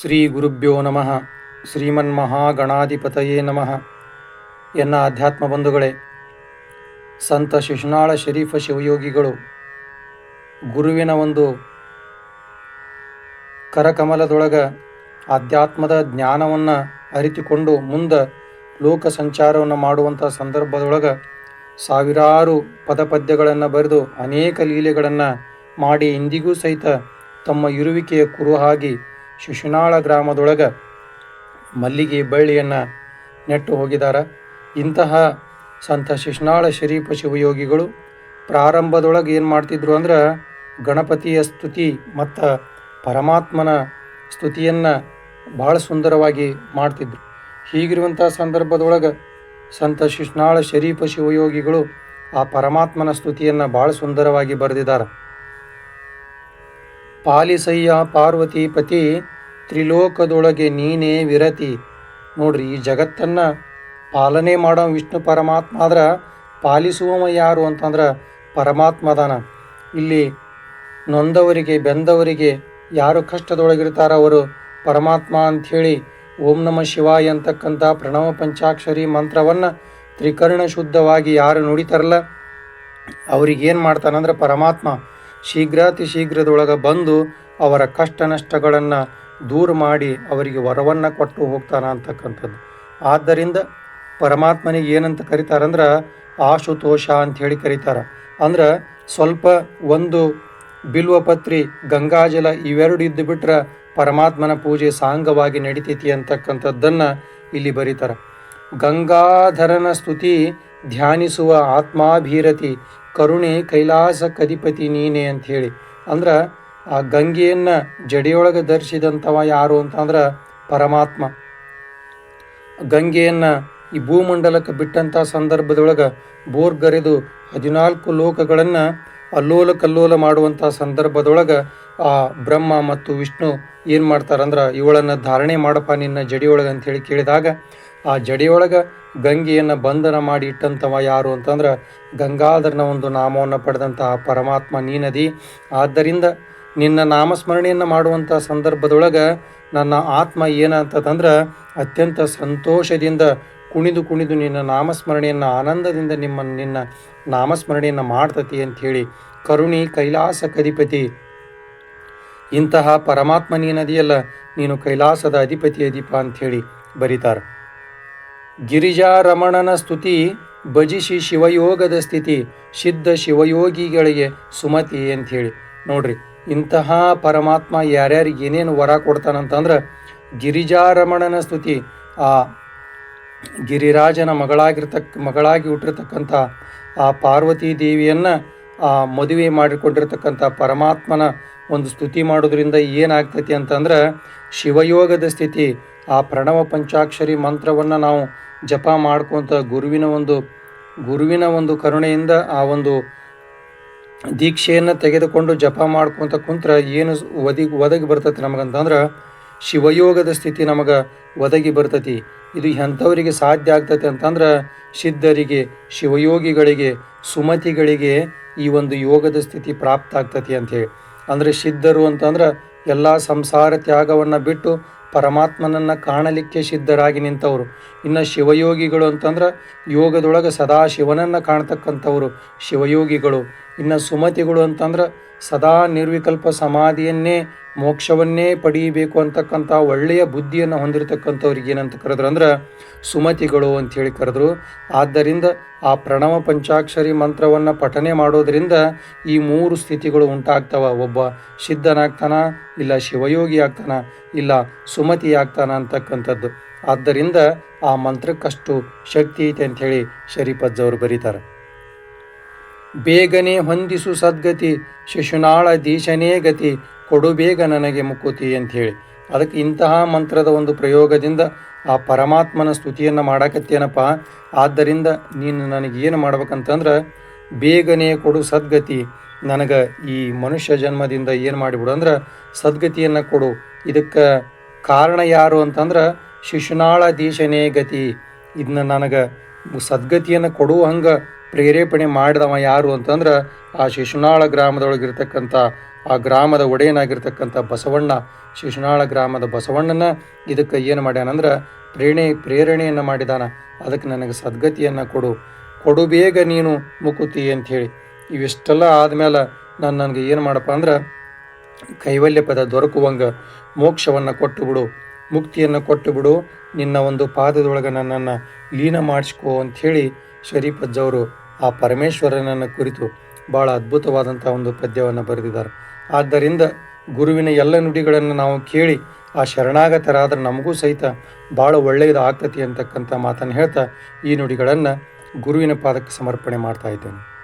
ಶ್ರೀ ಗುರುಭ್ಯೋ ನಮಃ. ಶ್ರೀಮನ್ ಮಹಾಗಣಾಧಿಪತಯೇ ನಮಃ. ಎನ್ನ ಅಧ್ಯಾತ್ಮ ಬಂಧುಗಳೇ, ಸಂತ ಶಿಶುನಾಳ ಶರೀಫ ಶಿವಯೋಗಿಗಳು, ಗುರುವಿನ ಒಂದು ಕರಕಮಲದೊಳಗ ಆಧ್ಯಾತ್ಮದ ಜ್ಞಾನವನ್ನು ಅರಿತುಕೊಂಡು ಮುಂದೆ ಲೋಕ ಸಂಚಾರವನ್ನು ಮಾಡುವಂಥ ಸಂದರ್ಭದೊಳಗೆ ಸಾವಿರಾರು ಪದಪದ್ಯಗಳನ್ನು ಬರೆದು ಅನೇಕ ಲೀಲೆಗಳನ್ನು ಮಾಡಿ ಇಂದಿಗೂ ಸಹಿತ ತಮ್ಮ ಇರುವಿಕೆಯ ಕುರುಹಾಗಿ ಶಿಶುನಾಳ ಗ್ರಾಮದೊಳಗೆ ಮಲ್ಲಿಗೆ ಬಳ್ಳಿಯನ್ನು ನೆಟ್ಟು ಹೋಗಿದ್ದಾರೆ ಇಂತಹ ಸಂತ ಶಿಶುನಾಳ ಶರೀಫ ಶಿವಯೋಗಿಗಳು ಪ್ರಾರಂಭದೊಳಗೆ ಏನು ಮಾಡ್ತಿದ್ರು ಅಂದ್ರೆ ಗಣಪತಿಯ ಸ್ತುತಿ ಮತ್ತು ಪರಮಾತ್ಮನ ಸ್ತುತಿಯನ್ನು ಭಾಳ ಸುಂದರವಾಗಿ ಮಾಡ್ತಿದ್ರು. ಹೀಗಿರುವಂಥ ಸಂದರ್ಭದೊಳಗೆ ಸಂತ ಶಿಶುನಾಳ ಶರೀಪ ಶಿವಯೋಗಿಗಳು ಆ ಪರಮಾತ್ಮನ ಸ್ತುತಿಯನ್ನು ಭಾಳ ಸುಂದರವಾಗಿ ಬರೆದಿದ್ದಾರೆ ಪಾಲಿಸಯ್ಯ ಪಾರ್ವತಿ ಪತಿ ತ್ರಿಲೋಕದೊಳಗೆ ನೀನೇ ವಿರತಿ. ನೋಡ್ರಿ, ಈ ಜಗತ್ತನ್ನು ಪಾಲನೆ ಮಾಡೋ ವಿಷ್ಣು ಪರಮಾತ್ಮ ಆದ್ರೆ ಪಾಲಿಸುವವ ಯಾರು ಅಂತಂದ್ರೆ ಪರಮಾತ್ಮ ಅದಾನ ಇಲ್ಲಿ ನೊಂದವರಿಗೆ, ಬೆಂದವರಿಗೆ ಯಾರು ಕಷ್ಟದೊಳಗಿರ್ತಾರ ಅವರು ಪರಮಾತ್ಮ ಅಂಥೇಳಿ ಓಂ ನಮ ಶಿವಾಯ ಅಂತಕ್ಕಂಥ ಪ್ರಣವ ಪಂಚಾಕ್ಷರಿ ಮಂತ್ರವನ್ನು ತ್ರಿಕರ್ಣ ಶುದ್ಧವಾಗಿ ಯಾರು ನುಡಿತಾರಲ್ಲ, ಅವ್ರಿಗೇನು ಮಾಡ್ತಾನಂದ್ರೆ ಪರಮಾತ್ಮ. ಶೀಘ್ರಾತಿ ಶೀಘ್ರದೊಳಗೆ ಬಂದು ಅವರ ಕಷ್ಟ ನಷ್ಟಗಳನ್ನು ದೂರ ಮಾಡಿ ಅವರಿಗೆ ವರವನ್ನು ಕೊಟ್ಟು ಹೋಗ್ತಾನ ಅಂತಕ್ಕಂಥದ್ದು. ಆದ್ದರಿಂದ ಪರಮಾತ್ಮನಿಗೆ ಏನಂತ ಕರೀತಾರಂದ್ರೆ ಆಶುತೋಷ ಅಂತ ಹೇಳಿ ಕರೀತಾರೆ. ಅಂದ್ರೆ ಸ್ವಲ್ಪ ಒಂದು ಬಿಲ್ವಪತ್ರಿ, ಗಂಗಾಜಲ ಇವೆರಡು ಇದ್ದು ಬಿಟ್ರೆ ಪರಮಾತ್ಮನ ಪೂಜೆ ಸಾಂಗವಾಗಿ ನಡಿತೈತಿ ಅಂತಕ್ಕಂಥದ್ದನ್ನು ಇಲ್ಲಿ ಬರೀತಾರೆ. ಗಂಗಾಧರನ ಸ್ತುತಿ ಧ್ಯಾನಿಸುವ ಆತ್ಮಾಭೀರತಿ, ಕರುಣೆ, ಕೈಲಾಸ ಕಧಿಪತಿ ನೀನೆ ಅಂತ ಹೇಳಿ ಅಂದ್ರೆ ಆ ಗಂಗೆಯನ್ನು ಜಡಿಯೊಳಗೆ ಧರಿಸಿದಂಥವ ಯಾರು ಅಂತಂದ್ರೆ ಪರಮಾತ್ಮ. ಗಂಗೆಯನ್ನು ಈ ಭೂಮಂಡಲಕ್ಕೆ ಬಿಟ್ಟಂಥ ಸಂದರ್ಭದೊಳಗೆ ಬೋರ್ಗರೆದು ಹದಿನಾಲ್ಕು ಲೋಕಗಳನ್ನು ಅಲ್ಲೋಲ ಕಲ್ಲೋಲ ಮಾಡುವಂಥ ಸಂದರ್ಭದೊಳಗೆ ಆ ಬ್ರಹ್ಮ ಮತ್ತು ವಿಷ್ಣು ಏನು ಮಾಡ್ತಾರಂದ್ರೆ, ಇವಳನ್ನು ಧಾರಣೆ ಮಾಡಪ್ಪ ನಿನ್ನ ಜಡಿಯೊಳಗೆ ಅಂಥೇಳಿ ಕೇಳಿದಾಗ ಆ ಜಡಿಯೊಳಗೆ ಗಂಗೆಯನ್ನು ಬಂಧನ ಮಾಡಿ ಇಟ್ಟಂಥವ ಯಾರು ಅಂತಂದ್ರೆ ಗಂಗಾಧರನ ಒಂದು ನಾಮವನ್ನು ಪಡೆದಂತಹ ಪರಮಾತ್ಮ ನೀ ನದಿ ಆದ್ದರಿಂದ ನಿನ್ನ ನಾಮಸ್ಮರಣೆಯನ್ನು ಮಾಡುವಂಥ ಸಂದರ್ಭದೊಳಗೆ ನನ್ನ ಆತ್ಮ ಏನಂತಂದ್ರೆ ಅತ್ಯಂತ ಸಂತೋಷದಿಂದ ಕುಣಿದು ಕುಣಿದು ನಿನ್ನ ನಾಮಸ್ಮರಣೆಯನ್ನು ಆನಂದದಿಂದ ನಿಮ್ಮ ನಿನ್ನ ನಾಮಸ್ಮರಣೆಯನ್ನು ಮಾಡ್ತತಿ ಅಂಥೇಳಿ ಕರುಣಿ ಕೈಲಾಸ ಕಧಿಪತಿ ಇಂತಹ ಪರಮಾತ್ಮ ನೀನದಿಯಲ್ಲ, ನೀನು ಕೈಲಾಸದ ಅಧಿಪತಿ ಅಧಿಪ ಅಂಥೇಳಿ ಬರೀತಾರೆ. ಗಿರಿಜಾರಮಣನ ಸ್ತುತಿ ಭಜಿಸಿ ಶಿವಯೋಗದ ಸ್ಥಿತಿ, ಸಿದ್ಧ ಶಿವಯೋಗಿಗಳಿಗೆ ಸುಮತಿ ಅಂಥೇಳಿ. ನೋಡ್ರಿ, ಇಂತಹ ಪರಮಾತ್ಮ ಯಾರ್ಯಾರಿಗೆ ಏನೇನು ವರ ಕೊಡ್ತಾನಂತಂದ್ರೆ, ಗಿರಿಜಾರಮಣನ ಸ್ತುತಿ, ಆ ಗಿರಿರಾಜನ ಮಗಳಾಗಿರ್ತಕ್ಕ ಮಗಳಾಗಿ ಹುಟ್ಟಿರ್ತಕ್ಕಂಥ ಆ ಪಾರ್ವತಿ ದೇವಿಯನ್ನು ಆ ಮದುವೆ ಮಾಡಿಕೊಂಡಿರ್ತಕ್ಕಂಥ ಪರಮಾತ್ಮನ ಒಂದು ಸ್ತುತಿ ಮಾಡೋದ್ರಿಂದ ಏನಾಗ್ತೈತಿ ಅಂತಂದ್ರೆ, ಶಿವಯೋಗದ ಸ್ಥಿತಿ, ಆ ಪ್ರಣವ ಪಂಚಾಕ್ಷರಿ ಮಂತ್ರವನ್ನು ನಾವು ಜಪ ಮಾಡ್ಕೊತ ಗುರುವಿನ ಒಂದು ಗುರುವಿನ ಒಂದು ಕರುಣೆಯಿಂದ ಆ ಒಂದು ದೀಕ್ಷೆಯನ್ನು ತೆಗೆದುಕೊಂಡು ಜಪ ಮಾಡ್ಕೊತ ಕುಂತ್ರ ಏನು ಒದಗಿ ಒದಗಿ ಬರ್ತೈತಿ ನಮಗಂತಂದ್ರೆ ಶಿವಯೋಗದ ಸ್ಥಿತಿ ನಮಗೆ ಒದಗಿ ಬರ್ತೈತಿ. ಇದು ಎಂಥವರಿಗೆ ಸಾಧ್ಯ ಆಗ್ತೈತಿ ಅಂತಂದ್ರೆ ಸಿದ್ಧರಿಗೆ, ಶಿವಯೋಗಿಗಳಿಗೆ, ಸುಮತಿಗಳಿಗೆ ಈ ಒಂದು ಯೋಗದ ಸ್ಥಿತಿ ಪ್ರಾಪ್ತ ಆಗ್ತತಿ ಅಂತೇಳಿ ಅಂದರೆ ಸಿದ್ಧರು ಅಂತಂದ್ರೆ ಎಲ್ಲ ಸಂಸಾರ ತ್ಯಾಗವನ್ನು ಬಿಟ್ಟು ಪರಮಾತ್ಮನನ್ನು ಕಾಣಲಿಕ್ಕೆ ಸಿದ್ಧರಾಗಿ ನಿಂತವರು. ಇನ್ನು ಶಿವಯೋಗಿಗಳು ಅಂತಂದ್ರೆ ಯೋಗದೊಳಗೆ ಸದಾ ಶಿವನನ್ನು ಕಾಣ್ತಕ್ಕಂಥವರು ಶಿವಯೋಗಿಗಳು. ಇನ್ನು ಸುಮತಿಗಳು ಅಂತಂದ್ರೆ ಸದಾ ನಿರ್ವಿಕಲ್ಪ ಸಮಾಧಿಯನ್ನೇ, ಮೋಕ್ಷವನ್ನೇ ಪಡೀಬೇಕು ಅಂತಕ್ಕಂಥ ಒಳ್ಳೆಯ ಬುದ್ಧಿಯನ್ನು ಹೊಂದಿರತಕ್ಕಂಥವ್ರಿಗೆ ಏನಂತ ಕರೆದ್ರು ಅಂದ್ರೆ ಸುಮತಿಗಳು ಅಂಥೇಳಿ ಕರೆದ್ರು. ಆದ್ದರಿಂದ ಆ ಪ್ರಣವ ಪಂಚಾಕ್ಷರಿ ಮಂತ್ರವನ್ನು ಪಠನೆ ಮಾಡೋದರಿಂದ ಈ ಮೂರು ಸ್ಥಿತಿಗಳು ಉಂಟಾಗ್ತವ. ಒಬ್ಬ ಸಿದ್ಧನಾಗ್ತಾನ, ಇಲ್ಲ ಶಿವಯೋಗಿ ಆಗ್ತಾನ, ಇಲ್ಲ ಸುಮತಿ ಆಗ್ತಾನ ಅಂತಕ್ಕಂಥದ್ದು. ಆದ್ದರಿಂದ ಆ ಮಂತ್ರಕ್ಕಷ್ಟು ಶಕ್ತಿ ಐತೆ ಅಂಥೇಳಿ ಶರೀಪಜ್ಜವರು ಬರೀತಾರೆ. ಬೇಗನೆ ಹೊಂದಿಸು ಸದ್ಗತಿ, ಶಿಶುನಾಳ ದೀಶನೇ ಗತಿ, ಕೊಡು ಬೇಗ ನನಗೆ ಮುಕ್ಕುತಿ ಅಂಥೇಳಿ. ಅದಕ್ಕೆ ಇಂತಹ ಮಂತ್ರದ ಒಂದು ಪ್ರಯೋಗದಿಂದ ಆ ಪರಮಾತ್ಮನ ಸ್ತುತಿಯನ್ನು ಮಾಡಕತ್ತೇನಪ್ಪ. ಆದ್ದರಿಂದ ನೀನು ನನಗೆ ಏನು ಮಾಡ್ಬೇಕಂತಂದ್ರೆ, ಬೇಗನೆ ಕೊಡು ಸದ್ಗತಿ, ನನಗೆ ಈ ಮನುಷ್ಯ ಜನ್ಮದಿಂದ ಏನು ಮಾಡಿಬಿಡು ಅಂದ್ರೆ, ಸದ್ಗತಿಯನ್ನು ಕೊಡು. ಇದಕ್ಕೆ ಕಾರಣ ಯಾರು ಅಂತಂದ್ರೆ, ಶಿಶುನಾಳ ದೀಶನೇ ಗತಿ. ಇದನ್ನ ನನಗೆ ಸದ್ಗತಿಯನ್ನು ಕೊಡುವ ಹಂಗೆ ಪ್ರೇರೇಪಣೆ ಮಾಡಿದವ ಯಾರು ಅಂತಂದ್ರೆ ಆ ಶಿಶುನಾಳ ಗ್ರಾಮದೊಳಗಿರ್ತಕ್ಕಂಥ, ಆ ಗ್ರಾಮದ ಒಡೆಯನಾಗಿರ್ತಕ್ಕಂಥ ಬಸವಣ್ಣ. ಶಿಶುನಾಳ ಗ್ರಾಮದ ಬಸವಣ್ಣನ ಇದಕ್ಕೆ ಏನು ಮಾಡ್ಯಾನಂದ್ರೆ ಪ್ರೇರಣೆ, ಪ್ರೇರಣೆಯನ್ನು ಮಾಡಿದಾನ. ಅದಕ್ಕೆ ನನಗೆ ಸದ್ಗತಿಯನ್ನು ಕೊಡು. ಕೊಡು ಬೇಗ ನೀನು ಮುಕುತಿ ಅಂಥೇಳಿ ಇವಿಷ್ಟೆಲ್ಲ ಆದಮೇಲೆ ನಾನು ನನಗೆ ಏನು ಮಾಡಪ್ಪ ಅಂದ್ರೆ ಕೈವಲ್ಯ ಪದ ದೊರಕುವಂಗ ಮೋಕ್ಷವನ್ನು ಕೊಟ್ಟು ಬಿಡು. ಮುಕ್ತಿಯನ್ನು ಕೊಟ್ಟು ಬಿಡು. ನಿನ್ನ ಒಂದು ಪಾದದೊಳಗೆ ನನ್ನನ್ನು ಲೀನ ಮಾಡಿಸ್ಕೋ ಅಂಥೇಳಿ ಶರೀಫ್ ಅಜ್ಜವರು ಆ ಪರಮೇಶ್ವರನನ್ನು ಕುರಿತು ಭಾಳ ಅದ್ಭುತವಾದಂಥ ಒಂದು ಪದ್ಯವನ್ನು ಬರೆದಿದ್ದಾರೆ. ಆದ್ದರಿಂದ ಗುರುವಿನ ಎಲ್ಲ ನುಡಿಗಳನ್ನು ನಾವು ಕೇಳಿ ಆ ಶರಣಾಗತರಾದ್ರೆ ನಮಗೂ ಸಹಿತ ಭಾಳ ಒಳ್ಳೆಯದು ಆಗ್ತತಿ ಅಂತಕ್ಕಂಥ ಮಾತನ್ನು ಹೇಳ್ತಾ ಈ ನುಡಿಗಳನ್ನು ಗುರುವಿನ ಪಾದಕ್ಕೆ ಸಮರ್ಪಣೆ ಮಾಡ್ತಾ ಇದ್ದೇನೆ.